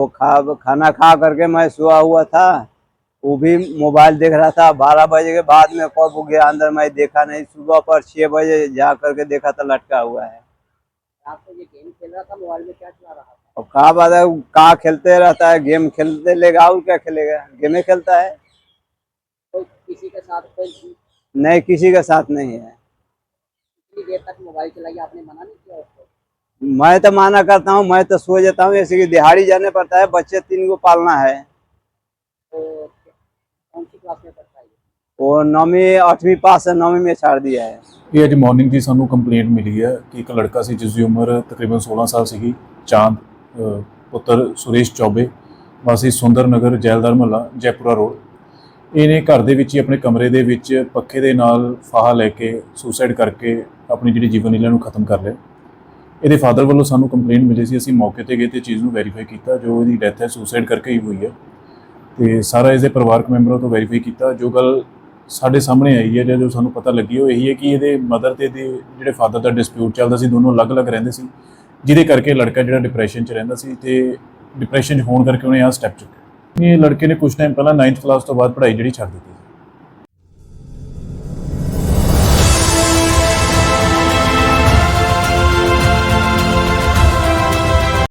वो खा खाना खा करके मैं सोया हुआ था। वो भी मोबाइल देख रहा था। बारह बजे के बाद में कब गया अंदर मैं देखा नहीं। सुबह पर छह बजे जा करके देखा तो लटका हुआ है। रात को ये गेम खेल रहा था मोबाइल में क्या चला रहा था? और कहा बात है? कहाँ खेलते रहता है? गेम खेलते लेगा और क्या खेलेगा? गेमे खेलता है। कोई किसी के साथ कोई नहीं किसी के साथ नहीं है। इतनी देर तक मोबाइल चलाई आपने मना नहीं किया उसको? मैं तो माना करता हूँ मैं तो सो जाता हूँ ऐसे कि दिहाड़ी जाने पड़ता है बच्चे तीन को पालना है तो कौन सी क्लास में पढ़ता है ये? वो नौवीं आठवीं पास है नौवीं में छाड़ दिया है ਇਹ ਅੱਜ ਮਾਰਨਿੰਗ ਦੀ ਸਾਨੂੰ ਕੰਪਲੇਂਟ ਮਿਲੀ ਹੈ ਕਿ ਇੱਕ ਲੜਕਾ ਸੀ ਜਿਸ ਦੀ ਉਮਰ ਤਕਰੀਬਨ 16 ਸਾਲ ਸੀਗੀ ਚਾਂਦ ਅ, ਪੁੱਤਰ ਸੁਰੇਸ਼ ਚੌਬੇ ਵਾਸੀ ਸੁੰਦਰ ਨਗਰ ਜੈਲਦਾਰ ਮਹੱਲਾ ਜੈਪੁਰਾ ਰੋਡ ਇਹਨੇ ਘਰ ਦੇ ਵਿੱਚ ਹੀ ਆਪਣੇ ਕਮਰੇ ਦੇ ਵਿੱਚ ਪੱਖੇ ਦੇ ਨਾਲ ਫਾਹਾ ਲੈ ਕੇ ਸੁਸਾਈਡ ਕਰਕੇ ਆਪਣੀ ਜਿਹੜੀ ਜੀਵਨ ਲੀਲਾ ਨੂੰ ਖਤਮ ਕਰ ਲਿਆ ਇਹਦੇ ਫਾਦਰ ਵੱਲੋਂ ਸਾਨੂੰ ਕੰਪਲੇਂਟ ਮਿਲੀ ਸੀ, ਅਸੀਂ ਮੌਕੇ ਤੇ ਗਏ ਤੇ ਚੀਜ਼ ਨੂੰ ਵੈਰੀਫਾਈ ਕੀਤਾ, ਜੋ ਇਹਦੀ ਡੈਥ ਹੈ ਸੁਸਾਈਡ ਕਰਕੇ ਹੀ ਹੋਈ ਹੈ। ਤੇ ਸਾਰਾ ਇਹਦੇ ਪਰਿਵਾਰਕ ਮੈਂਬਰਾਂ ਤੋਂ ਵੈਰੀਫਾਈ ਕੀਤਾ, ਜੋ ਗੱਲ ਸਾਡੇ ਸਾਹਮਣੇ ਆਈ ਹੈ, ਜਾਂ ਜੋ ਸਾਨੂੰ ਪਤਾ ਲੱਗੀ, ਉਹ ਇਹੀ ਹੈ ਕਿ ਇਹਦੇ ਮਦਰ ਤੇ ਦੇ ਜਿਹੜੇ ਫਾਦਰ ਦਾ ਡਿਸਪਿਊਟ ਚੱਲਦਾ ਸੀ, ਦੋਨੋਂ ਅਲੱਗ-ਅਲੱਗ ਰਹਿੰਦੇ ਸੀ, ਜਿਹਦੇ ਕਰਕੇ ਲੜਕਾ ਜਿਹੜਾ ਡਿਪਰੈਸ਼ਨ 'ਚ ਰਹਿੰਦਾ ਸੀ ਤੇ ਡਿਪਰੈਸ਼ਨ 'ਚ ਹੋਣ ਕਰਕੇ ਉਹਨੇ ਆਹ ਸਟੈਪ ਚੁੱਕਿਆ। ਇਹ ਲੜਕੇ ਨੇ ਕੁਝ ਟਾਈਮ ਪਹਿਲਾਂ 9th ਕਲਾਸ ਤੋਂ ਬਾਅਦ ਪੜ੍ਹਾਈ ਜਿਹੜੀ ਛੱਡ ਦਿੱਤੀ।